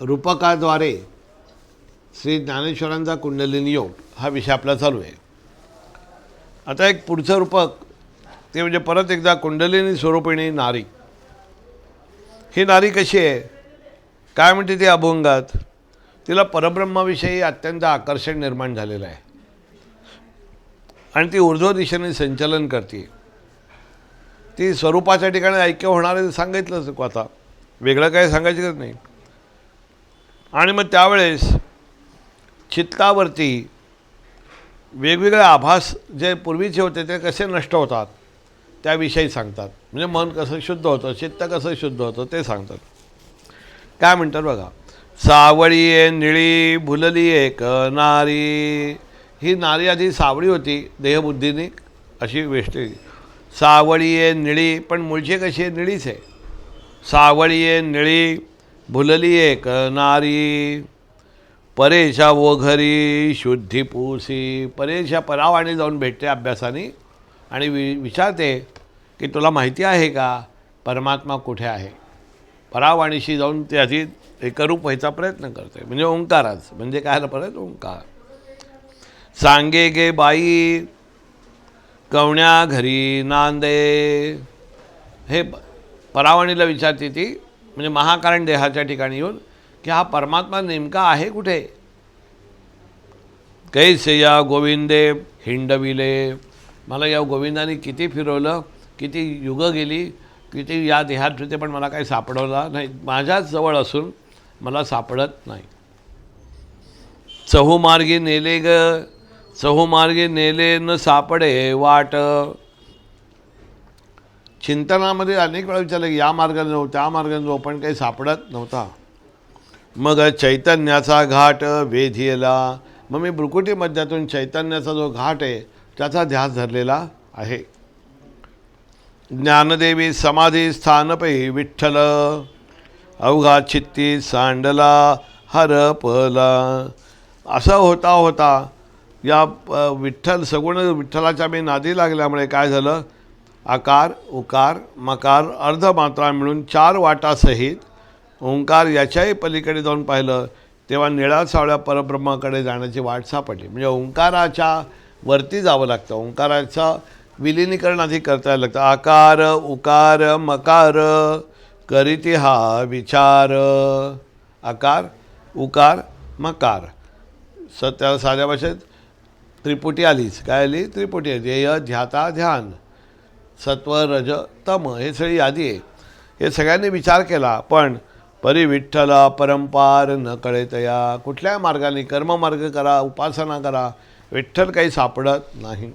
रूपकाद्वारे श्री ज्ञानेश्वरांचा कुंडलिनी योग हा विषय आपला चालू आहे. आता एक पुढचं रूपक ते म्हणजे परत एकदा कुंडलिनी स्वरूपिणी नारी. ही नारी कशी आहे? काय म्हणते ती अभंगात? तिला परब्रह्माविषयी अत्यंत आकर्षण निर्माण झालेलं आहे. आणि ती ऊर्ध्व दिशेने संचलन करते. ती स्वरूपाच्या ठिकाणी ऐक्य होणार आहे सांगितलंच आता. वेगळं काही सांगायची गरज नाही. आणि मग त्यावेळेस चित्तावरती वेगवेगळे आभास जे पूर्वीचे होते ते कसे नष्ट होतात त्याविषयी सांगतात. म्हणजे मन कसं शुद्ध होतं चित्त कसं शुद्ध होतं ते सांगतात. काय म्हणतात बघा सावळी आहे निळी भुलली एक नारी. ही नारी आधी सावळी होती देहबुद्धीने अशी वेष्टी सावळी आहे निळी पण मुळची कशी आहे निळीच आहे. सावळी आहे निळी भुलली एक नारी. परेशा वघरी घरी शुद्धी पुसी. परेशा परावाणी जाऊन भेटते अभ्यासाने. आणि वि विचारते की तुला माहिती आहे का? परमात्मा कुठे आहे? परावाणीशी जाऊन त्याची एकरूप व्हायचा प्रयत्न करते. म्हणजे ओंकाराच. म्हणजे काय परत? ओंकार. सांगे गे बाई कवण्या घरी नांदे. हे प- परावाणीला विचारते ती म्हणजे महाकारण देहाच्या ठिकाणी येऊन की हा परमात्मा नेमका आहे कुठे? कैसे या गोविंदे हिंडविले? मला या गोविंदाने किती फिरवलं किती युग गेली किती या देहात होते पण मला काही सापडवला नाही. माझ्याच जवळ असून मला सापडत नाही. चहूमार्गी नेले ग चहूमार्गी नेले न सापडे वाट. चिंतनामध्ये अनेक वेळा विचारलं की या मार्गाने जाऊ त्या मार्गाने जाऊ पण काही सापडत नव्हता. मग चैतन्याचा घाट वेधियला. मग मी ब्रुकुटी मध्यातून चैतन्याचा जो घाट आहे त्याचा ध्यास धरलेला आहे. ज्ञानदेवी समाधी स्थानपै विठ्ठल. अवघा चित्ती सांडला हरपला असं होता होता या विठ्ठल सगुण विठ्ठलाच्या मी नादी लागल्यामुळे काय झालं? आकार उकार मकार अर्धमात्रा मिळून चार वाटासहित ओंकार याच्याही पलीकडे जाऊन पाहिलं तेव्हा निळा सावळ्या परब्रह्माकडे जाण्याची वाट सापडली. म्हणजे ओंकाराच्या वरती जावं लागतं. ओंकाराचं विलिनीकरण आधी करता यायला लागतं. आकार उकार मकार करीती हा विचार आकार उकार मकार. स त्या साध्या भाषेत त्रिपुटी आलीच. काय आली? त्रिपुटी आली. ध्येय ध्याता ध्यान. सत्व रज तम हे सगळी यादी आहे. हे सगळ्यांनी विचार केला पण परी विठ्ठला परंपार न कळेतया. कुठल्या मार्गाने कर्ममार्ग करा उपासना करा विठ्ठल काही सापडत नाही.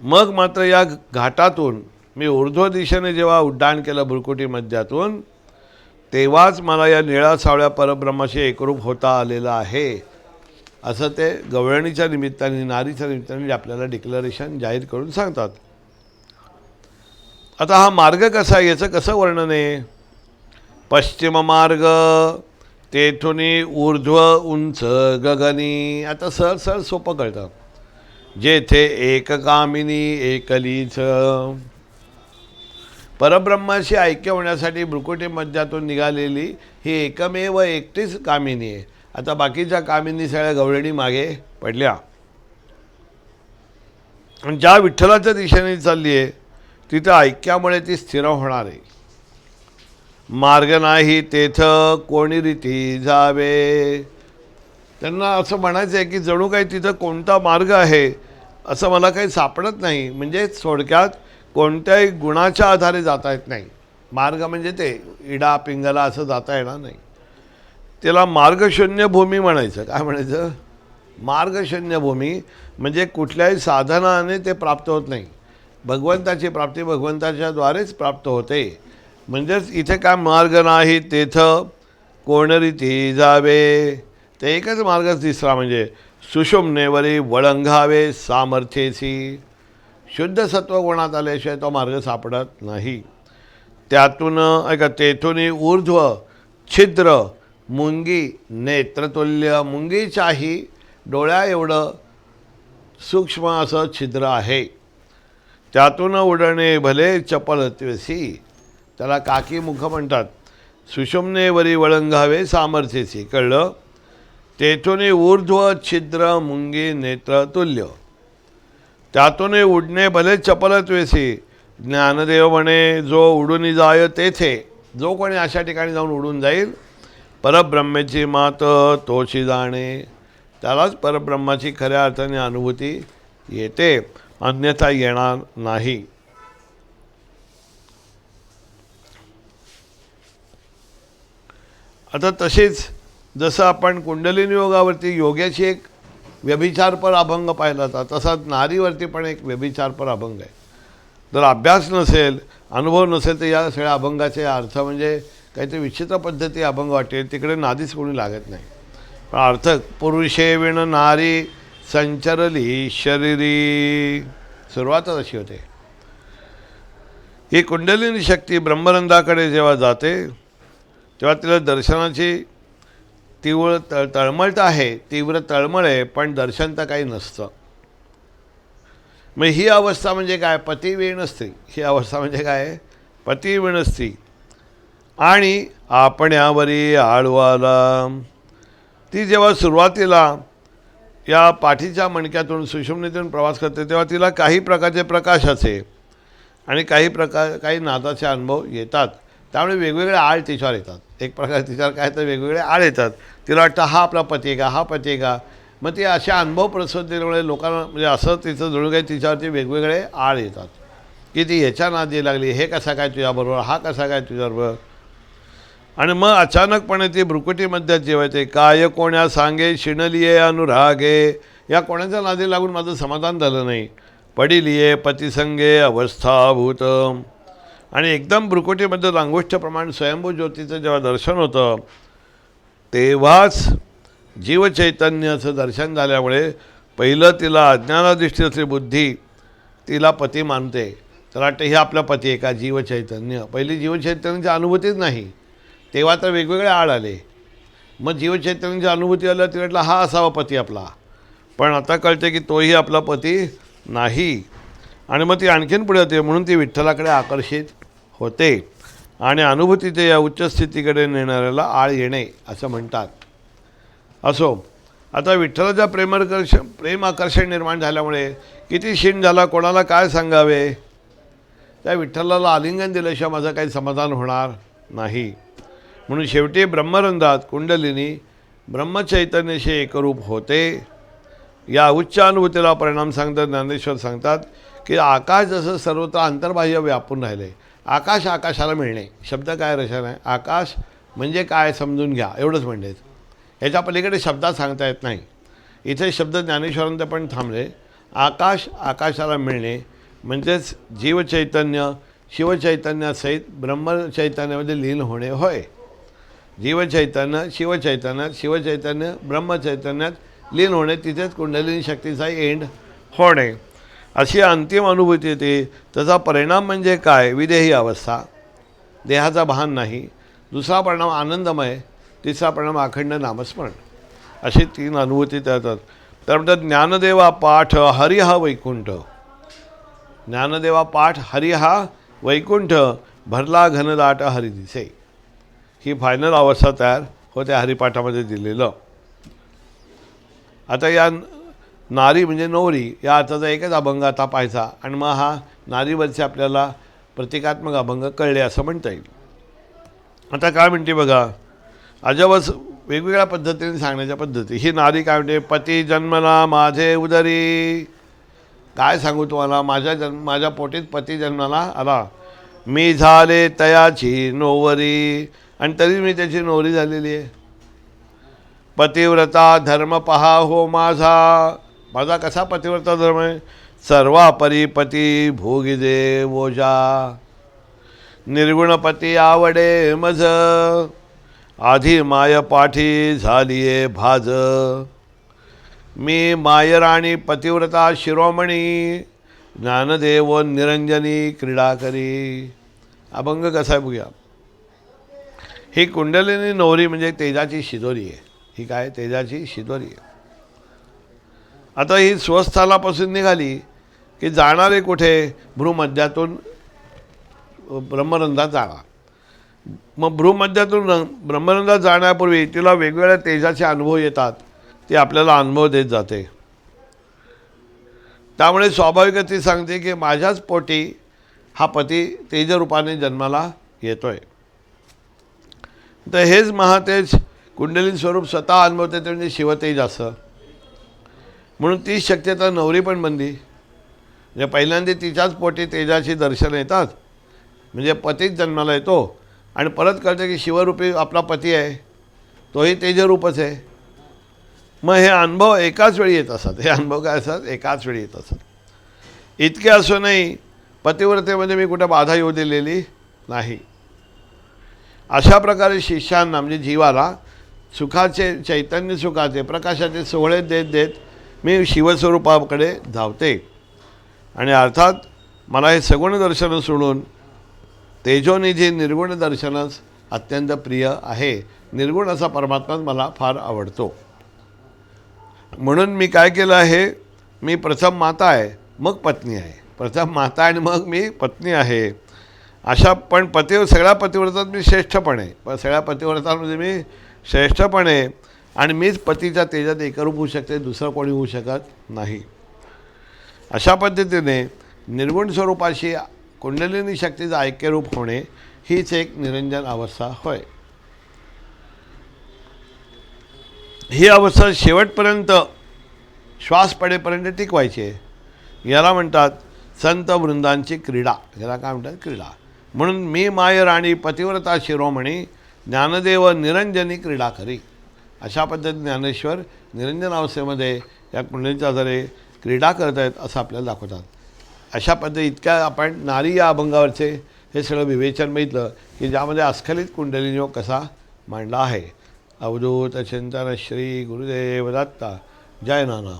मग मात्र या घाटातून मी ऊर्ध्व दिशेने जेव्हा उड्डाण केलं भुरकुटी मध्यातून तेव्हाच मला या निळा सावळ्या परब्रह्माशी एकरूप होता आलेलं आहे. असं ते गवळणीच्या निमित्ताने नारीच्या निमित्ताने आपल्याला डिक्लरेशन जाहीर करून सांगतात. आता हा मार्ग कसा आहे याचं कसं वर्णन आहे? पश्चिम मार्ग तेथून ऊर्ध्व उंच गगनी. आता सर सर सोपं कळतं. जेथे एककामिनी एकलीच. परब्रह्माशी ऐक्य होण्यासाठी भ्रुकुटी मध्यातून निघालेली ही एकमेव एकटीच कामिनी आहे. आता बाकीच्या कामिनी सगळ्या गवळणी मागे पडल्या. ज्या विठ्ठलाच्या दिशेने चालली आहे तिथं ऐक्यामुळे ती स्थिर होणार आहे. मार्ग नाही तेथ कोणी रीती जावे. त्यांना असं म्हणायचं आहे की जणू काही तिथं कोणता मार्ग आहे असं मला काही सापडत नाही. म्हणजे थोडक्यात कोणत्याही गुणाच्या आधारे जाता येत नाही. मार्ग म्हणजे ते इडा पिंगला असं जाता येणार नाही. त्याला मार्गशून्य भूमी म्हणायचं. काय म्हणायचं? मार्गशून्य भूमी म्हणजे कुठल्याही साधनाने ते प्राप्त होत नाही. भगवंताची प्राप्ती भगवंताच्याद्वारेच प्राप्त होते. म्हणजेच इथे काय मार्ग नाही तेथं कोणरीती जावे. ते एकच मार्गच दिसरा म्हणजे सुषुम्नेवरी वळंघावे सामर्थ्येसी. शुद्ध सत्वगुणात आल्याशिवाय तो मार्ग सापडत नाही. त्यातून ऐका तेथून ऊर्ध्व छिद्र मुंगी नेत्रतुल्य मुंगीच्याही डोळ्या एवढं सूक्ष्म असं छिद्र आहे. त्यातून उडणे भले चपल त्वसी. त्याला काकी मुख म्हणतात. सुषुम्नेवरी वळंगावे सामर्थ्यसी. कळलं? तेथून ऊर्ध्व छिद्र मुंगी नेत्र तुल्य. त्यातून उडणे भले चपल वेसी ज्ञानदेव म्हणे जो उडून जाय तेथे. जो कोणी अशा ठिकाणी जाऊन उडून जाईल? परब्रह्मेची मात तोशी जाणे. त्यालाच परब्रह्माची खऱ्या अर्थाने अनुभूती येते. अन्यथा येणार नाही. आता तसेच जसं आपण कुंडलिनी योगावरती योग्याची एक व्यभिचारपर अभंग पाहिला होता तसाच नारीवरती पण एक व्यभिचारपर अभंग आहे. जर अभ्यास नसेल अनुभव नसेल तर या सगळ्या अभंगाचे अर्थ म्हणजे काहीतरी विचित्र पद्धती अभंग वाटेल तिकडे नादीच कोणी लागत नाही. पण अर्थ पुरुषे विण नारी संचरली शरीरी. सुरुवातच अशी होते. ही कुंडलिनी शक्ती ब्रह्मरंधाकडे जेव्हा जाते तेव्हा तिला दर्शनाची तीव्र तळ तळमळ तर आहे तीव्र तळमळ आहे पण दर्शन तर काही नसतं. मग ही अवस्था म्हणजे काय? पतिवीण असते ही अवस्था म्हणजे काय? पतिवीण स्त्री आणि आपण्यावरी आळवाला. ती जेव्हा सुरुवातीला या पाठीच्या मणक्यातून सुषुम्नीतून प्रवास करते तेव्हा तिला काही प्रकारचे प्रकाशाचे आणि काही प्रकार काही नादाचे अनुभव येतात. त्यामुळे वेगवेगळे आळ तिच्यावर येतात. एक प्रकार तिच्यावर काय तर वेगवेगळे आळ येतात. तिला वाटतं हा आपला पती आहे का हा पती आहे का मग ते असे अनुभव प्रसूतीमुळे लोकांना म्हणजे असं तिचं जणू काही तिच्यावरती वेगवेगळे आळ येतात. की ती ह्याच्या नादी लागली हे कसा काय तुझ्याबरोबर हा कसा काय तुझ्याबरोबर? आणि मग अचानकपणे ती भ्रुकुटीमध्ये जेवायचे काय कोण्या सांगे? शिणलिये अनुरागे या कोणाच्या नादी लागून माझं समाधान झालं नाही. पडिलिये पतिसंगे अवस्थाभूत आणि एकदम भ्रुकुटीमध्ये लांगोष्ठप्रमाणे स्वयंभू ज्योतीचं जेव्हा दर्शन होतं तेव्हाच जीवचैतन्याचं दर्शन झाल्यामुळे पहिलं तिला अज्ञानादृष्टी असली बुद्धी तिला पती मानते. तर वाटतं हे आपला पती आहे का? जीवचैतन्य. पहिली जीवचैतन्याची अनुभूतीच नाही. तेव्हा तर वेगवेगळे आळ आले. मग जीवचैतन्याची अनुभूती आलं तिकडला हा असावा पती आपला. पण आता कळते की तोही आपला पती नाही. आणि मग ती आणखीन पुढे होते म्हणून ती विठ्ठलाकडे आकर्षित होते. आणि अनुभूती ते या उच्च स्थितीकडे नेणाऱ्याला आळ येणे असं म्हणतात. असो आता विठ्ठलाच्या प्रेमाकर्ष प्रेम आकर्षण निर्माण झाल्यामुळे किती क्षीण झाला कोणाला काय सांगावे? त्या विठ्ठलाला आलिंगन दिल्याशिवाय माझं काही समाधान होणार नाही. म्हणून शेवटी ब्रह्मरंधात कुंडलिनी ब्रह्मचैतन्यशी एकरूप होते. या उच्च अनुभूतीला परिणाम सांगतात ज्ञानेश्वर सांगतात की आकाश जसं सर्वत्र अंतर्बाह्य व्यापून राहिले आकाश आकाशाला मिळणे. शब्द काय रचना? आहे आकाश म्हणजे काय समजून घ्या एवढंच म्हणजे ह्याच्या पलीकडे शब्दात सांगता येत नाही. इथे शब्द ज्ञानेश्वरांत पण थांबले. आकाश आकाशाला मिळणे म्हणजेच जीवचैतन्य शिवचैतन्यासहित ब्रह्मचैतन्यामध्ये लीन होणे होय. जीवचैतन्य शिवचैतन्यात शिवचैतन्य ब्रह्मचैतन्यात लीन होणे तिथेच कुंडलिनी शक्तीचा एंड होणे. अशी अंतिम अनुभूती येते त्याचा परिणाम म्हणजे काय? विदेही अवस्था. देहाचा भान नाही. दुसरा परिणाम आनंदमय. तिसरा परिणाम अखंड नामस्मरण. अशी तीन अनुभूती त्यातात तर म्हणतात ज्ञानदेवा पाठ हरी हा वैकुंठ. ज्ञानदेवा पाठ हरी हा वैकुंठ. भरला घनदाट हरी दिसे ही फायनल अवस्था तयार होते हरिपाठामध्ये दिलेलं. आता या नारी म्हणजे नवरी या अर्थाचा एकच अभंग आता पाहायचा. आणि मग हा नारीवरचे आपल्याला प्रतिकात्मक अभंग कळले असं म्हणता येईल. आता काय म्हणते बघा अजबच वेगवेगळ्या पद्धतीने सांगण्याच्या पद्धती. ही नारी काय म्हणते पती जन्मला माझे उदरी. काय सांगू तुम्हाला माझ्या जन्म माझ्या पोटीत पती जन्माला आला. मी झाले तयाची नोवरी. आणि तरी मी त्याची नोवरी झालेली आहे. पतिव्रता धर्म पहा हो माझा. माझा कसा पतिव्रता धर्म आहे? सर्वापरी पती भोगी दे निर्गुणपती आवडे मज. आधी माय पाठी झालीये भाज. मी मायराणी पतिव्रता शिरोमणी. ज्ञानदेव निरंजनी क्रीडा करी. अभंग कसा आहे बघूया. ही कुंडलिनी नवरी म्हणजे तेजाची शिदोरी आहे. ही काय? तेजाची शिदोरी आहे. आता ही स्वस्थानापासून निघाली की जाणारे कुठे? भ्रूमध्यातून ब्रह्मरंधात जाणार. मग भ्रूमध्यातून रं- ब्रह्मरंध्रात जाण्यापूर्वी तिला वेगवेगळ्या तेजाचे अनुभव येतात. ते आपल्याला अनुभव देत जाते. त्यामुळे स्वाभाविकच ती सांगते की माझ्याच पोटी हा पती तेजरूपाने जन्माला येतो आहे तर हेच महातेज कुंडलीन स्वरूप स्वतः अनुभवते ते म्हणजे शिवतेज असं. म्हणून तीच शक्यता नवरी पण बनली. म्हणजे पहिल्यांदा तिच्याच पोटी तेजाची दर्शन येतात. म्हणजे पतीच जन्माला येतो. आणि परत कळतं की शिवरूपी आपला पती आहे. तोही तेजरूपच आहे. मग हे अनुभव एकाच वेळी येत असतात. हे अनुभव काय असतात? एकाच वेळी येत असतात. इतके असूनही पतिव्रतेमध्ये मी कुठं बाधा येऊ दिलेली नाही. अशा प्रकारे शिष्यांना म्हणजे जीवाला सुखाचे चैतन्य सुखाचे प्रकाशाचे सोहळे देत देत मी शिवस्वरूपाकडे धावते. आणि अर्थात मला हे सगुण दर्शन सोडून तेजोनिधी निर्गुण दर्शनच अत्यंत प्रिय आहे. निर्गुण असा परमात्माच मला फार आवडतो. म्हणून मी काय केलं आहे मी प्रथम माता आहे मग पत्नी आहे. प्रथम माता आणि मग मी पत्नी आहे. अशा पण पती सगळ्या पतिव्रतात मी श्रेष्ठपणे. पण आहे पण सगळ्या पतिव्रतांमध्ये मी श्रेष्ठपणे आहे आणि मीच पतीच्या तेजात एकरूप होऊ शकते दुसरं कोणी होऊ शकत नाही. अशा पद्धतीने निर्गुण स्वरूपाशी कुंडलिनी शक्तीचं ऐक्यरूप होणे हीच एक निरंजन अवस्था होय. ही अवस्था शेवटपर्यंत श्वास पडेपर्यंत टिकवायची आहे. याला म्हणतात संत वृंदांची क्रीडा. याला काय म्हणतात? क्रीडा. म्हणून मी माय राणी पतिव्रता शिरोमणी ज्ञानदेव निरंजनी क्रीडा करी अशा पद्धतीने ज्ञानेश्वर निरंजन अवस्थेमध्ये या कुंडलीच्या आधारे क्रीडा करत आहेत असं आपल्याला दाखवतात. अशा पद्धती इतक्या आपण नारी या अभंगावरचे हे सगळं विवेचन बघितलं की ज्यामध्ये अस्खलित कुंडलीन योग कसा मांडला आहे. अवधूत चिंतन श्री गुरुदेव दत्ता. जय नाना.